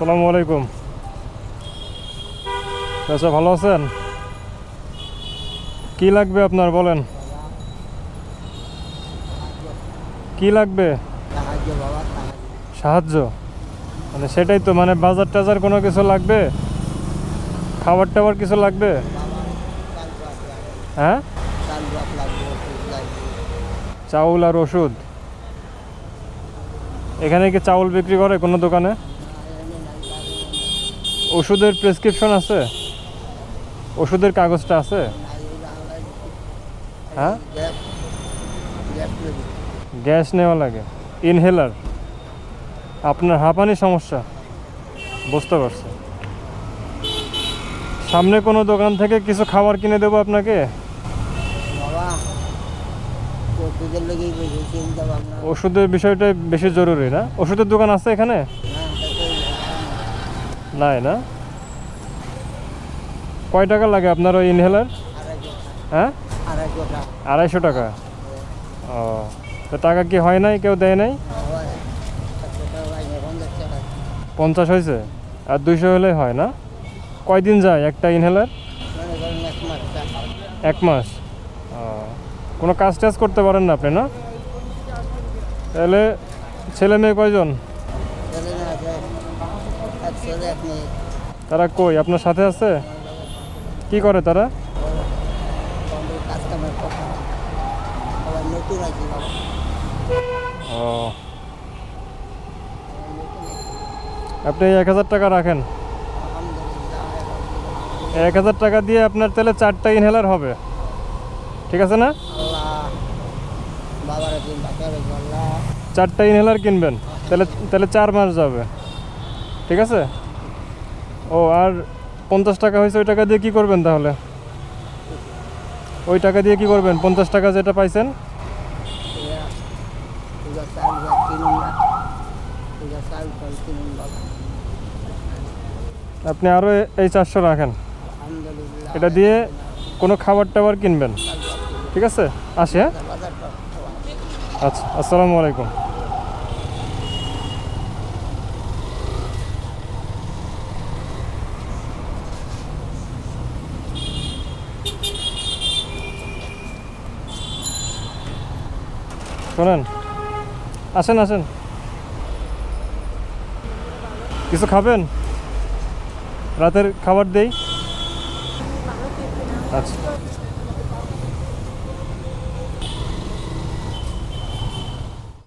আসসালামু আলাইকুম। চাচা, ভালো আছেন? কি লাগবে আপনার, বলেন? কি লাগবে? সাহায্য। মানে সেটাই তো মানে বাজার টাজার কোনো কিছু লাগবে? খাবার টাবার কিছু লাগবে? হ্যাঁ? চাউল আর ওষুধ। এখানে কি চাউল বিক্রি করে কোনো দোকানে? ওষুধের প্রেসক্রিপশন আছে? ওষুধের কাগজটা আছে? হ্যাঁ? গ্যাস নেওয়া লাগে। ইনহেলার আপনার হাঁপানি সমস্যা। বুঝতে পারছি। সামনে কোনো দোকান থেকে কিছু খাবার কিনে দেবো আপনাকে? ওষুধের বিষয়টা বেশি জরুরি না? ওষুধের দোকান আছে এখানে? নাই না? কয় টাকা লাগে আপনার ওই ইনহেলার হ্যাঁ? আড়াইশো টাকা। ও তো টাকা কি হয় নাই? কেউ দেয় নাই? পঞ্চাশ হয়েছে? আর দুইশো হলে হয় না? কয়দিন যায় একটা ইনহেলার এক মাস। এক মাস ও, কোনো কাজ টাজ করতে পারেন না আপনি না? তাহলে ছেলে মেয়ে কয়জন ছেলে না আছে এক ছেলে এক মেয়ে তারা কই আপনার সাথে আছে? কি করে তারা? ও। আপনি এক হাজার টাকা রাখেন? এক হাজার টাকা দিয়ে আপনার তাহলে চারটা ইনহেলার হবে। ঠিক আছে না? চারটা ইনহেলার কিনবেন তাহলে তাহলে চার মাস যাবে। ঠিক আছে? ও আর পঞ্চাশ টাকা হয়েছে ওই টাকা দিয়ে কি করবেন তাহলে? ওই টাকা দিয়ে কি করবেন? পঞ্চাশ টাকা যেটা পাইছেন? আপনি আরও এই চারশো রাখেন। এটা দিয়ে কোনো খাবার টাবার কিনবেন। ঠিক আছে? আসি হ্যাঁ? আচ্ছা আসসালামু আলাইকুম। শোনেন আসেন আসেন। কিছু খাবেন? রাতের খাবার দেই? আচ্ছা।